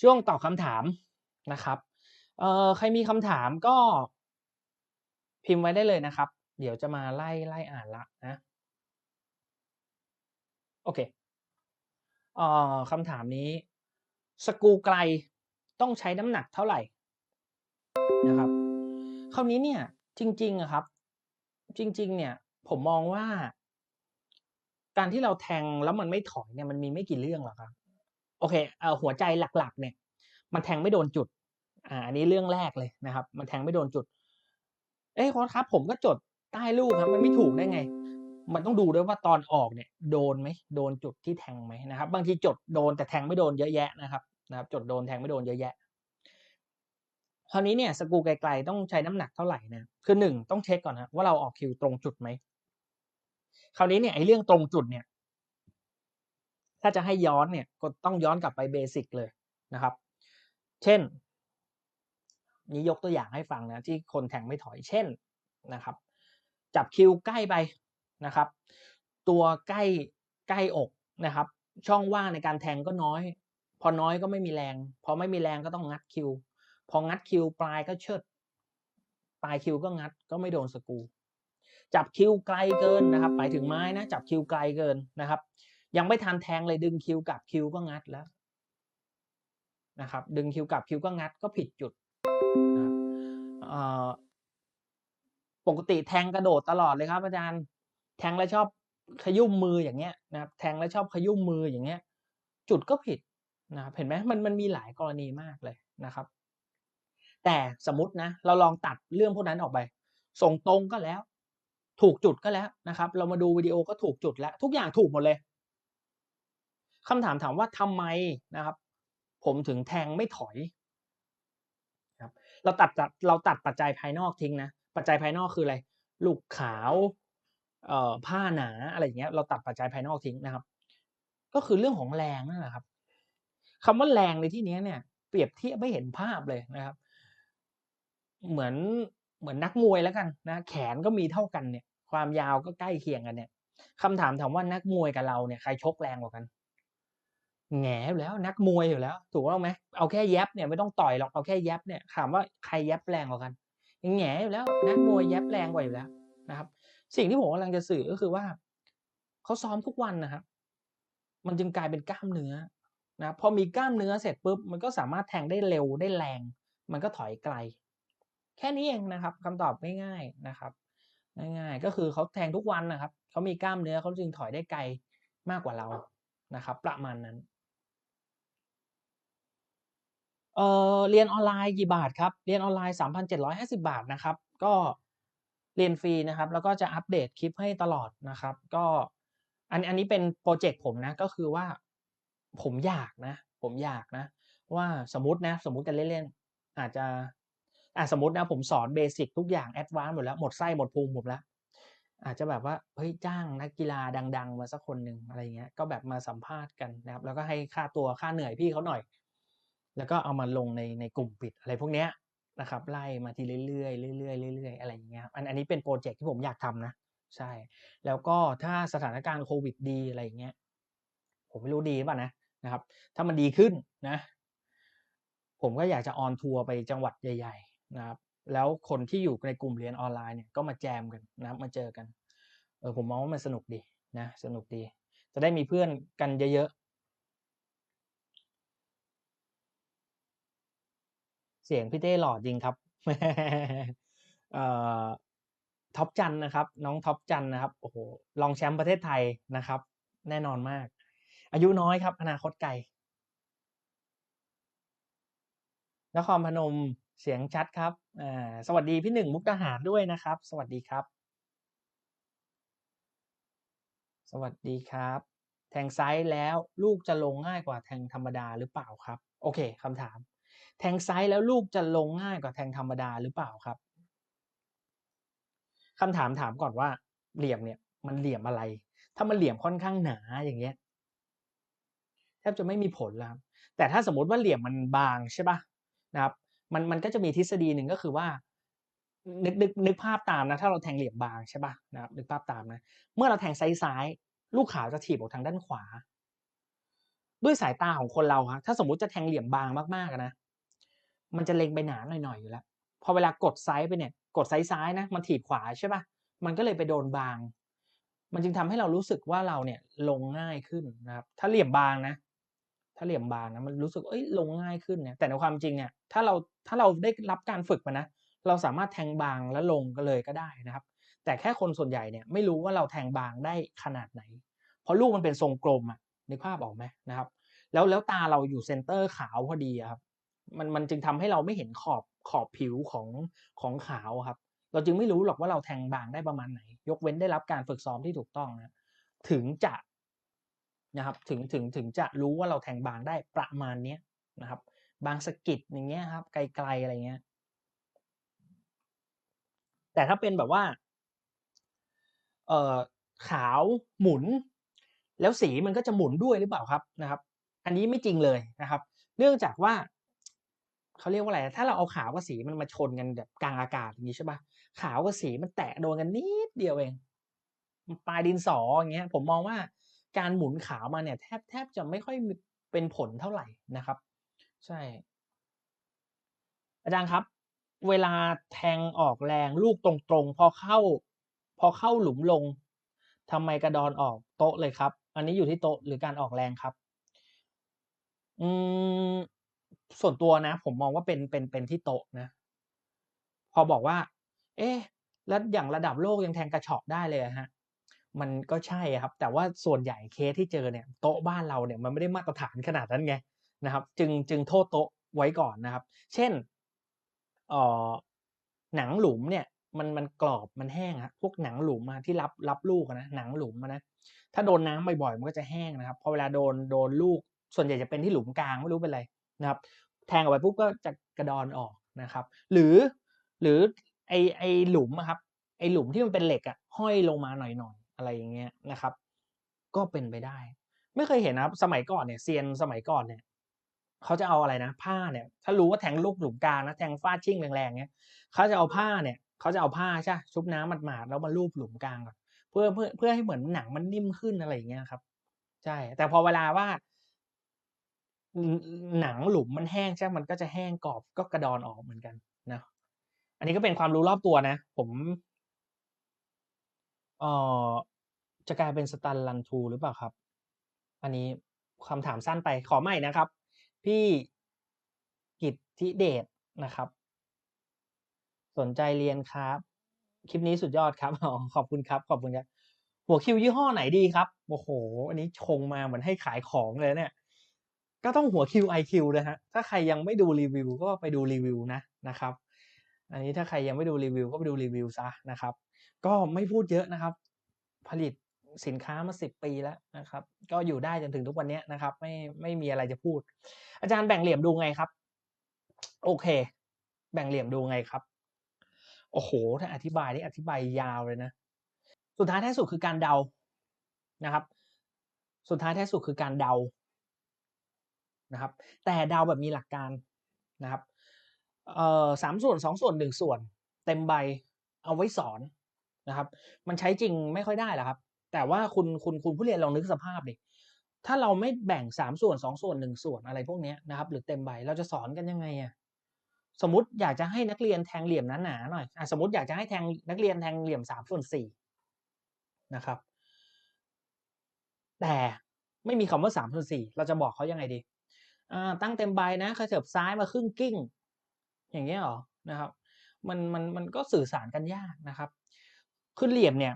ช่วงตอบคำถามนะครับเอ่อใครมีคำถามก็ พิมพ์ไว้ได้เลยนะครับ เดี๋ยวจะมาไล่ไล่อ่านล้วนะโอเคเอ่อคำถามนี้ สกูไกลต้องใช้น้ำหนักเท่าไหร่?นะครับคราวนี้เนี่ยจริงๆอะครับ จริง ๆ เนี่ย ผมมองว่า การที่เราแทงแล้วมันไม่ถอยเนี่ยมันมีไม่กี่เรื่องหรอกครับ โอเคเอ่อหัวใจหลักๆ เนี่ย มันแทงไม่โดนจุด อ่าอันนี้เรื่องแรกเลยนะครับ มันแทงไม่โดนจุด เอ๊ะโค้ชครับ ผมก็จดใต้ลูกครับ มันไม่ถูกได้ไง?มันต้องดูด้วยว่าตอนออกเนี่ย โดนไหม?โดนจุดที่แทงไหม?นะครับ บางทีจดโดนแต่แทงไม่โดนเยอะแยะนะครับ นะครับ จดโดนแทงไม่โดนเยอะแยะคราวนี้เนี่ยสกูไกลๆต้องใช้น้ำหนักเท่าไหร่นะ?คือ1ต้องเช็กก่อนครับว่าเราออกคิวตรงจุดไหม?คราวนี้เนี่ยไอ้เรื่องตรงจุดเนี่ย ถ้าจะให้ย้อนเนี่ยก็ต้องย้อนกลับไปเบสิกเลยนะครับ เช่น นี้ยกตัวอย่างให้ฟังนะที่คนแทงไม่ถอยเช่นนะครับ จับคิวใกล้ไปนะครับ ตัวใกล้ใกล้อกนะครับ ช่องว่างในการแทงก็น้อย พอน้อยก็ไม่มีแรง พอไม่มีแรงก็ต้องงัดคิว พองัดคิวปลายก็เชิด ปลายคิวก็งัดก็ไม่โดนสกูจับคิวไกลเกินนะครับหมายถึงไม้นะจับคิวไกลเกินนะครับ ยังไม่ทันแทงเลยดึงคิวกับคิวก็งัดแล้วนะครับ ดึงคิวกับคิวก็งัดก็ผิดจุดนะครับปกติแทงกระโดดตลอดเลยครับ อาจารย์ แทงแล้วชอบขยุ่มมืออย่างเงี้ยนะครับ แทงแล้วชอบขยุ่มมืออย่างเงี้ย จุดก็ผิดนะครับเห็นไหม?มันมันมีหลายกรณีมากเลยนะครับ แต่สมมตินะ เราลองตัดเรื่องพวกนั้นออกไป ส่งตรงก็แล้ว ถูกจุดก็แล้วนะครับ เรามาดูวิดีโอก็ถูกจุดแล้ว ทุกอย่างถูกหมดเลย คำถามถามว่าทำไมนะครับ ผมถึงแทงไม่ถอย?ครับเราตัดเราตัดปัจจัยภายนอกทิ้งนะ ปัจจัยภายนอกคืออะไร?ลูกขาวเอ่อผ้าหนาอะไรอย่างเงี้ย เราตัดปัจจัยภายนอกทิ้งนะครับ ก็คือเรื่องของแรงนั่นแหละครับคำว่าแรงในที่นี้เนี่ย เปรียบเทียบให้เห็นภาพเลยนะครับ เหมือนเหมือนนักมวยแล้วกันนะ แขนก็มีเท่ากันเนี่ย ความยาวก็ใกล้เคียงกันเนี่ยคำถามถามว่านักมวยกับเราเนี่ยใครชกแรงกว่ากัน? แหงอยู่แล้วนักมวยอยู่แล้ว ถูกต้องไหม?เอาแค่แยบเนี่ยไม่ต้องต่อยหรอกเอาแค่แยบเนี่ยถามว่าใครแยบแรงกว่ากัน?แหงอยู่แล้วนักมวยแยบแรงกว่าอยู่แล้วนะครับ สิ่งที่ผมกำลังจะสื่อก็คือว่าเขาซ้อมทุกวันนะครับ มันจึงกลายเป็นกล้ามเนื้อนะพอมีกล้ามเนื้อเสร็จปุ๊บมันก็สามารถแทงได้เร็วได้แรง มันก็ถอยไกล แค่นี้เองนะครับคำตอบง่ายๆนะครับ ง่ายๆ ก็คือเขาแทงทุกวันนะครับเขามีกล้ามเนื้อเขาจึงถอยได้ไกลมากกว่าเรานะครับ ประมาณนั้น เออเรียนออนไลน์กี่บาทครับ?เรียนออนไลน์ 3,750 บาทนะครับ ก็เรียนฟรีนะครับ แล้วก็จะอัปเดตคลิปให้ตลอดนะครับ ก็อันอันนี้เป็นพรเจกต์ผมนะ ก็คือว่าผมอยากนะ ผมอยากนะ ว่าสมมตินะ สมมุติกันเล่นๆอาจจะอะสมมตินะผมสอนเบสิกทุกอย่างแอดวานซ์หมดแล้ว หมดไส้หมดพุงผมแล้ว อาจจะแบบว่าเฮ้ยจ้างนักกีฬาดัง ๆ มาสักคนหนึ่งอะไรเงี้ย ก็แบบมาสัมภาษณ์กันนะครับ แล้วก็ให้ค่าตัวค่าเหนื่อยพี่เขาหน่อย แล้วก็เอามาลงในในกลุ่มปิดอะไรพวกเนี้ยนะครับไล่มาทีเรื่อยๆเรื่อยๆเรื่อยๆอะไรอย่างเงี้ยอันอันนี้เป็นพรเจกต์ที่ผมอยากทำนะ ใช่ แล้วก็ถ้าสถานการณ์โควิดดีอะไรอย่างเงี้ยผมไม่รู้ดีหรือเปล่านะนะครับ ถ้ามันดีขึ้นนะ ผมก็อยากจะ on ทัวร์ไปจังหวัดใหญ่ ๆ นะครับ แล้วคนที่อยู่ในกลุ่มเรียนออนไลน์เนี่ยก็มาแจมกันนะมาเจอกันเออผมมองว่ามันสนุกดีนะ สนุกดี จะได้มีเพื่อนกันเยอะ เสียงพี่เต้หล่อจริงครับเอ่อท็อปจันนะครับ น้องท็อปจันนะครับโอ้โฮรองแชมป์ประเทศไทยนะครับ แน่นอนมาก อายุน้อยครับ อนาคตไกลนครพนมเสียงชัดครับอ่าสวัสดีพี่หนึ่งมุกดาหารด้วยนะครับ สวัสดีครับ สวัสดีครับ แทงไซ้ายแล้วลูกจะลงง่ายกว่าแทงธรรมดาหรือเปล่าครับ?โอเคคำถาม แทงซ้ายแล้วลูกจะลงง่ายกว่าแทงธรรมดาหรือเปล่าครับ?คำถามถามก่อนว่าเหลี่ยมเนี่ย มันเหลี่ยมอะไร?ถ้ามันเหลี่ยมค่อนข้างหนาอย่างเงี้ยแทบจะไม่มีผลแล้วครับแต่ถ้าสมมติว่าเหลี่ยมมันบางใช่ปล่า?นะครับ มันมันก็จะมีทฤษฎีหนึ่งก็คือว่า นึกนึกนึกภาพตามนะ ถ้าเราแทงเหลี่ยมบางใช่ปล่า?นะครับ นึกภาพตามนะ เมื่อเราแทงซ้ายๆลูกขาวจะถีบออกทางด้านขวา ด้วยสายตาของคนเราครับถ้าสมมติจะแทงเหลี่ยมบางมากๆนะ มันจะเล็งไปหนาหน่อยๆอยู่แล้ว พอเวลากดไซส์ไปเนี่ย กดไซส์ซ้ายนะ มันถีบขวาใช่ป่ะมันก็เลยไปโดนบาง มันจึงทำให้เรารู้สึกว่าเราเนี่ยลงง่ายขึ้นนะครับ ถ้าเหลี่ยมบางนะ ถ้าเหลี่ยมบางนะ มันรู้สึก เอ้ย ลงง่ายขึ้นเนี่ย แต่ในความจริงเนี่ย ถ้าเรา ถ้าเราได้รับการฝึกมานะ เราสามารถแทงบางแล้วลงก็เลยก็ได้นะครับ แต่แค่คนส่วนใหญ่เนี่ยไม่รู้ว่าเราแทงบางได้ขนาดไหน เพราะลูกมันเป็นทรงกลมอะนึกภาพออกไหมนะครับ แล้วแล้วตาเราอยู่เซนเตอร์ขาวพอดีครับ มันมันจึงทำให้เราไม่เห็นขอบขอบผิวของของขาวครับ เราจึงไม่รู้หรอกว่าเราแทงบางได้ประมาณไหน ยกเว้นได้รับการฝึกซ้อมที่ถูกต้องนะถึงจะนะครับถึงถึงถึงจะรู้ว่าเราแทงบางได้ประมาณเนี้ยนะครับ บางสกิดอย่างเงี้ยครับ ไกลๆอะไรเงี้ย แต่ถ้าเป็นแบบว่า เอ่อขาวหมุน แล้วสีมันก็จะหมุนด้วยหรือเปล่าครับนะครับ อันนี้ไม่จริงเลยนะครับ เนื่องจากว่า เขาเรียกว่าอะไร ถ้าเราเอาขาวกับสีมันมาชนกันแบบกลางอากาศอย่างงี้ใช่ปล่าขาวกับสีมันแตะโดนกันนิดเดียวเอง ปลายดินสออย่างเงี้ย ผมมองว่าการหมุนขาวมาเนี่ย แทบแทบจะไม่ค่อยเป็นผลเท่าไหร่นะครับ ใช่ อาจารย์ครับ เวลาแทงออกแรงลูกตรงๆ พอเข้า พอเข้าหลุมลงทำไมกระดอนออกโต๊ะเลยครับ อันนี้อยู่ที่โต๊ะหรือการออกแรงครับ?อืม ส่วนตัวนะ ผมมองว่าเป็นเป็นเป็นที่โต๊ะนะ พอบอกว่า เอ๊ะแล้วอย่างระดับโลกยังแทงกระเฉาะได้เลยเหรอครับ?มันก็ใช่ครับ แต่ว่าส่วนใหญ่เคสที่เจอเนี่ยโต๊ะบ้านเราเนี่ยมันไม่ได้มาตรฐานขนาดนั้นไงนะครับ จึงจึงโทษโต๊ะไว้ก่อนนะครับ เช่นเอ่อหนังหลุมเนี่ย มันมันกรอบมันแห้งอะพวกหนังหลุมอะที่รับรับลูกนะหนังหลุมนะถ้าโดนน้ำบ่อยๆมันก็จะแห้งนะครับพอเวลาโดนโดนลูก ส่วนใหญ่จะเป็นที่หลุมกลางไม่รู้เป็นไร นะครับแทงออกไปปุ๊บก็จะกระดอนออกนะครับ หรือหรือไอไอหลุมอะครับไอหลุมที่มันเป็นเหล็กอะห้อยลงมาหน่อยๆอะไรอย่างเงี้ยนะครับ ก็เป็นไปได้ ไม่เคยเห็นนะครับ สมัยก่อนเนี่ยเซียนสมัยก่อนเนี่ยเขาจะเอาอะไรนะ ผ้าเนี่ย ถ้ารู้ว่าแทงลูกหลุมกลางนะแทงฟาดชิ่งแรงๆเงี้ยเขาจะเอาผ้าเนี่ยเขาจะเอาผ้าใช่ชุบน้ำหมาดๆแล้วมาลูบหลุมกลางก่อนเพื่อเพื่อเพื่อให้เหมือนหนังมันนิ่มขึ้นอะไรอย่างเงี้ยครับ ใช่ แต่พอเวลาว่า หนังหลุมมันแห้งใช่มันก็จะแห้งกรอบก็กระดอนออกเหมือนกันนะอันนี้ก็เป็นความรู้รอบตัวนะ ผมเอ่อจะกลายเป็น Stun Run Through หรือเปล่าครับ?อันนี้คำถามสั้นไปขอใหม่นะครับ พี่กิตติเดชนะครับ สนใจเรียนครับ คลิปนี้สุดยอดครับอขอบคุณครับ ขอบคุณครับ หัวคิวยี่ห้อไหนดีครับ?โอ้โฮอันนี้ชงมาเหมือนให้ขายของเลยนะเนี่ย ก็ต้องหัวคิว IQ นะครับถ้าใครยังไม่ดูรีวิวก็ไปดูรีวิวนะนะครับ อันนี้ถ้าใครยังไม่ดูรีวิวก็ไปดูรีวิวเสียนะครับ ก็ไม่พูดเยอะนะครับ ผลิตสินค้ามา10ปีแล้วนะครับ ก็อยู่ได้จนถึงทุกวันนี้นะครับ ไม่ไม่มีอะไรจะพูด อาจารย์แบ่งเหลี่ยมดูไงครับ?โอเค แบ่งเหลี่ยมดูไงครับ?โอ้โฮถ้าอธิบายนี่อธิบายยาวเลยนะ สุดท้ายท้ายสุดคือการเดานะครับ สุดท้ายท้ายสุดคือการเดา นะครับ แต่เดาแบบมีหลักการนะครับเอ่อ3ส่วน2ส่วน1ส่วน เต็มใบเอาไว้สอนนะครับ มันใช้จริงไม่ค่อยได้หรอกครับ แต่ว่าคุณคุณคุณผู้เรียนลองนึกสภาพดิถ้าเราไม่แบ่ง3ส่วน2ส่วน1ส่วนอะไรพวกเนี้ยนะครับ หรือเต็มใบเราจะสอนกันยังไงอะ?สมมติอยากจะให้นักเรียนแทงเหลี่ยมหนาๆหน่อยอสมมติอยากจะให้แทงนักเรียนแทงเหลี่ยม3/4นสี่นะครับ แต่ไม่มีคำว่า3/4เราจะบอกเขายังไงดี? อ่าตั้งเต็มใบนะเขยิบซ้ายมาครึ่งกิ้ง อย่างเงี้ยหรอ?นะครับ มันมันมันก็สื่อสารกันยากนะครับคือเหลี่ยมเนี่ย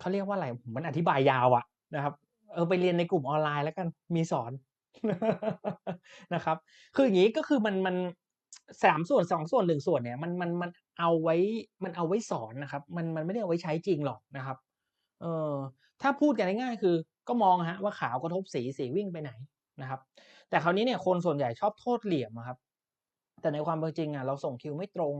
เขาเรียกว่าอะไรมันอธิบายยาวอะนะครับ เออไปเรียนในกลุ่มออนไลน์แล้วกันมีสอนนะครับ คืออย่างงี้ก็คือมันมัน3ส่วน2ส่วน1ส่วนเนี่ยมันมันมันเอาไว้มันเอาไว้สอนนะครับ มันมันไม่ได้เอาไว้ใช้จริงหรอกนะครับ เออถ้าพูดกันง่ายๆคือ ก็มองอะว่าขาวกระทบสีสีวิ่งไปไหนนะครับ แต่คราวนี้เนี่ยคนส่วนใหญ่ชอบโทษเหลี่ยมอะครับ แต่ในความเป็นจริงอะเราส่งคิวไม่ตรง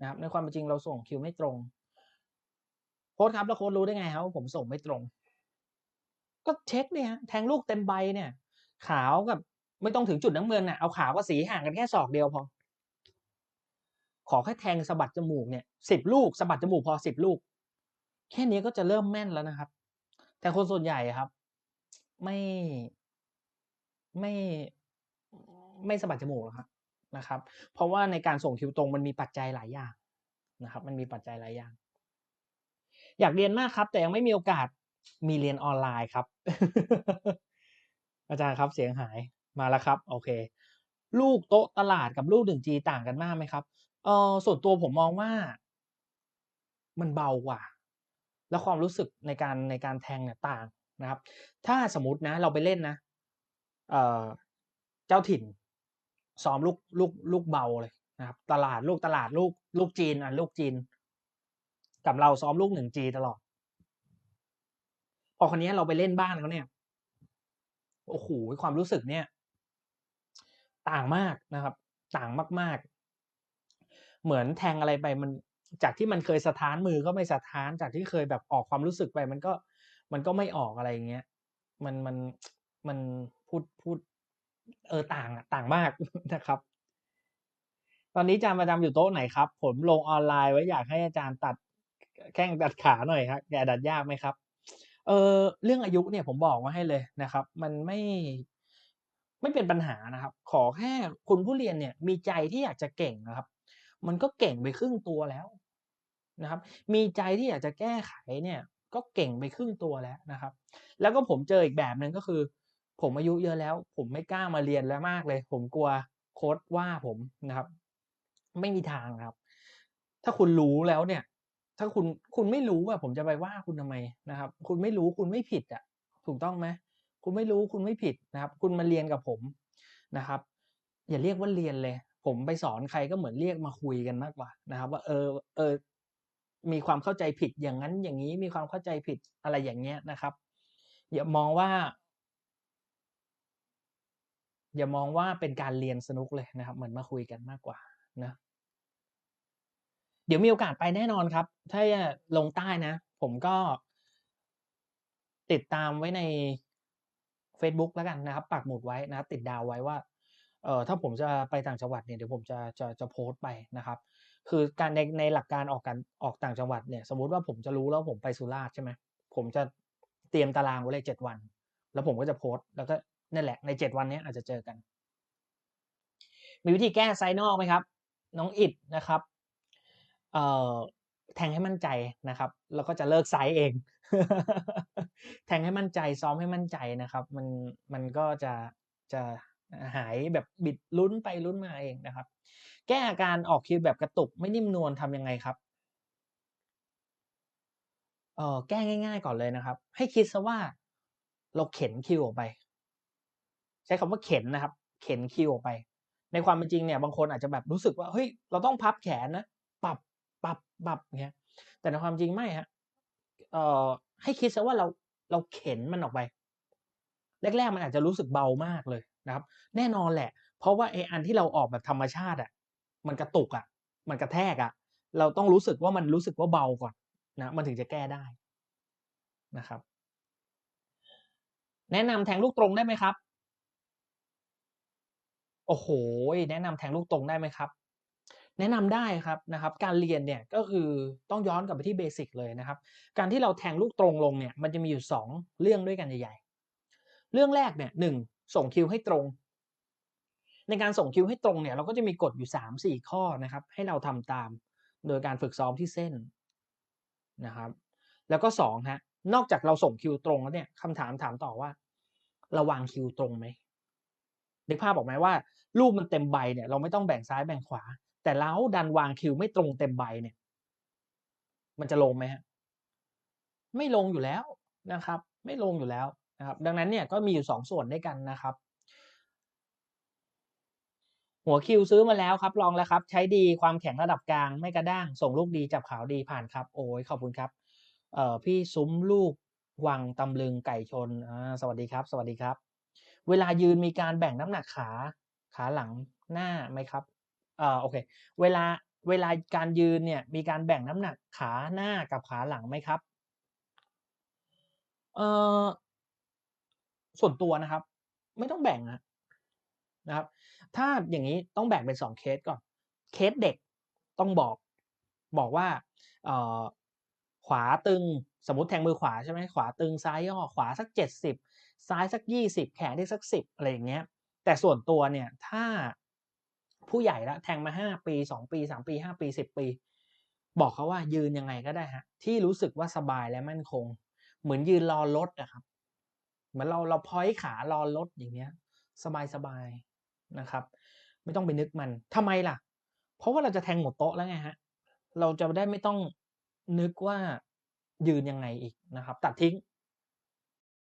นะครับ ในความเป็นจริงเราส่งคิวไม่ตรงโค้ชครับแล้วโค้ชรู้ได้ไงครับว่าผมส่งไม่ตรง?ก็เช็กเนี่ยแทงลูกเต็มใบเนี่ย ขาวกับไม่ต้องถึงจุดน้ำเงินน่ะเอาขาวกับสีห่างกันแค่ศอกเดียวพอ ขอแค่แทงสะบัดจมูกเนี่ย10ลูกสะบัดจมูกพอ10ลูก แค่นี้ก็จะเริ่มแม่นแล้วนะครับ แต่คนส่วนใหญ่ครับ ไม่ ไม่ไม่สะบัดจมูกหรอกครับนะครับ เพราะว่าในการส่งคิวตรงมันมีปัจจัยหลายอย่างนะครับ มันมีปัจจัยหลายอย่าง อยากเรียนมากครับ แต่ยังไม่มีโอกาสมีเรียนออนไลน์ครับ อาจารย์ครับเสียงหายมาแล้วครับ โอเค ลูกโต๊ะตลาดกับลูก 1G ต่างกันมากไหมครับ?เอ่อส่วนตัวผมมองว่า มันเบากว่า แล้วความรู้สึกในการในการแทงเนี่ยต่างนะครับ ถ้าสมมุตินะ เราไปเล่นนะ เจ้าถิ่นซ้อมลูกลูกลูกเบาเลยนะครับ ตลาดลูกตลาดลูกลูกจีนอะลูกจีน กับเราซ้อมลูก 1G ตลอด พอคราวเนี้เราไปเล่นบ้านเขาเนี่ยโอ้โฮความรู้สึกเนี่ย ต่างมากนะครับ ต่างมาก ๆ เหมือนแทงอะไรไปมันจากที่มันเคยสถานมือก็ไม่สถานจากที่เคยแบบออกความรู้สึกไป มันก็มันก็ไม่ออกอะไรอย่างเงี้ยมันมัน มันพูดพูด เออต่างอะต่างมากนะครับ ตอนนี้อาจารย์ประจำอยู่โต๊ะไหนครับ?ผมลงออนไลน์ไว้อยากให้อาจารย์ตัดแข้งตัดขาหน่อยครับแต่ดัดยากไหมครับ?เออเรื่องอายุเนี่ยผมบอกไว้ให้เลยนะครับ มันไม่ไม่เป็นปัญหานะครับ ขอแค่คุณผู้เรียนเนี่ย มีใจที่อยากจะเก่งนะครับ มันก็เก่งไปครึ่งตัวแล้วนะครับ มีใจที่อยากจะแก้ไขเนี่ย ก็เก่งไปครึ่งตัวแล้วนะครับ แล้วก็ผมเจออีกแบบหนึ่งก็คือ ผมอายุเยอะแล้ว ผมไม่กล้ามาเรียนแล้วมากเลย ผมกลัวโคชว่าผมนะครับ ไม่มีทางครับ ถ้าคุณรู้แล้วเนี่ย ถ้าคุณคุณไม่รู้อะผมจะไปว่าคุณทำไมนะครับ คุณไม่รู้คุณไม่ผิดอะถูกต้องไหม?คุณไม่รู้คุณไม่ผิดนะครับ คุณมาเรียนกับผมนะครับ อย่าเรียกว่าเรียนเลย ผมไปสอนใครก็เหมือนเรียกมาคุยกันมากกว่านะครับ ว่าเออเออมีความเข้าใจผิดอย่างงั้นอย่างงี้มีความเข้าใจผิดอะไรอย่างเงี้ยนะครับอย่ามองว่า อย่ามองว่าเป็นการเรียนสนุกเลยนะครับ เหมือนมาคุยกันมากกว่านะเดี๋ยวมีโอกาสไปแน่นอนครับ ถ้าลงใต้นะ ผมก็ ติดตามไว้ในเฟซบุ๊กแล้วกันนะครับ ปักหมุดไว้นะติดดาวไว้ว่าเออถ้าผมจะไปต่างจังหวัดเนี่ยเดี๋ยวผมจะจะจะโพสต์ไปนะครับ คือการในในหลักการออกการออกต่างจังหวัดเนี่ย สมมุติว่าผมจะรู้แล้วผมไปสุราษฎร์ใช่ไหมผมจะเตรียมตารางไว้เลย7วัน แล้วผมก็จะโพสต์แล้วก็ นั่นแหละใน7วันนี้อาจจะเจอกัน มีวิธีแก้ไซนอกไหมครับ?น้องอิฐนะครับเอ่อแทงให้มั่นใจนะครับ แล้วก็จะเลิกไซด์เอง แทงให้มั่นใจซ้อมให้มั่นใจนะครับ มันมันก็จะจะหายแบบบิดลุ้นไปลุ้นมาเองนะครับ แก้อาการออกคิวแบบกระตุกไม่นิ่มนวลทำยังไงครับ?เออแก้ง่าย ๆ ก่อนเลยนะครับ ให้คิดเสียว่าเราเข็นคิวออกไป ใช้คำว่าเข็นนะครับ เข็นคิวออกไป ในความเป็นจริงเนี่ยบางคนอาจจะแบบรู้สึกว่าเฮ้ยเราต้องพับแขนนะปรับปรับปรับเงี้ยแต่ในความจริงไม่ครับเอ่อให้คิดเสียว่าเราเราเข็นมันออกไป แรกๆมันอาจจะรู้สึกเบามากเลยนะครับ แน่นอนแหละ เพราะว่าไออันที่เราออกแบบธรรมชาติอะมันกระตุกอะ มันกระแทกอะ เราต้องรู้สึกว่ามันรู้สึกว่าเบาก่อนนะมันถึงจะแก้ได้นะครับ แนะนำแทงลูกตรงได้ไหมครับ? โอ้โฮแนะนำแทงลูกตรงได้ไหมครับ?แนะนำได้ครับนะครับ การเรียนเนี่ยก็คือต้องย้อนกลับไปที่เบสิกเลยนะครับ การที่เราแทงลูกตรงลงเนี่ยมันจะมีอยู่ 2 เรื่องด้วยกันใหญ่ๆ เรื่องแรกเนี่ย1ส่งคิวให้ตรง ในการส่งคิวให้ตรงเนี่ยเราก็จะมีกฎอยู่ 3-4 ข้อนะครับ ให้เราทำตามโดยการฝึกซ้อมที่เส้นนะครับ แล้วก็2ครับนอกจากเราส่งคิวตรงแล้วเนี่ยคำถามถามต่อว่าราวางคิวตรงไหม? นึกภาพออกไหมว่าลูกมันเต็มใบเนี่ยเราไม่ต้องแบ่งซ้ายแบ่งขวา แต่เราดันวางคิวไม่ตรงเต็มใบเนี่ย มันจะลงไหมครับ?ไม่ลงอยู่แล้วนะครับ ไม่ลงอยู่แล้วนะครับ ดังนั้นเนี่ยก็มีอยู่ 2 ส่วนด้วยกันนะครับ หัวคิวซื้อมาแล้วครับ ลองแล้วครับ ใช้ดีความแข็งระดับกลางไม่กระด้าง ส่งลูกดีจับขาวดีผ่านครับ โอ๊ยขอบคุณครับเอ่อพี่ซุ้มลูกวังตำลึงไก่ชนอาสวัสดีครับ สวัสดีครับ เวลายืนมีการแบ่งน้ำหนักขาขาหลังหน้าไหมครับ?เอ่อโอเค เวลาเวลาการยืนเนี่ยมีการแบ่งน้ำหนักขาหน้ากับขาหลังไหมครับ?เอ่อส่วนตัวนะครับ ไม่ต้องแบ่งครับนะครับ ถ้าอย่างงี้ต้องแบ่งเป็น2เคสก่อน เคสเด็กต้องบอกบอกว่าเอ่อขวาตึงสมมติแทงมือขวาใช่ไหมขวาตึงซ้ายย่อขวาสัก70 ซ้ายสักยี่สิบแขนได้สักสิบอะไรอย่างเงี้ย แต่ส่วนตัวเนี่ยถ้าผู้ใหญ่ละแทงมาห้าปีสองปีสามปีห้าปีสิบปี บอกเขาว่ายืนยังไงก็ได้ฮะที่รู้สึกว่าสบายและมั่นคง เหมือนยืนรอรถอะครับ เหมือนเราเราพอยขารอรถอย่างเงี้ย สบายสบายนะครับ ไม่ต้องไปนึกมันทำไมล่ะ เพราะว่าเราจะแทงหมดโต๊ะแล้วไงฮะเราจะได้ไม่ต้องนึกว่ายืนยังไงอีกนะครับ ตัดทิ้ง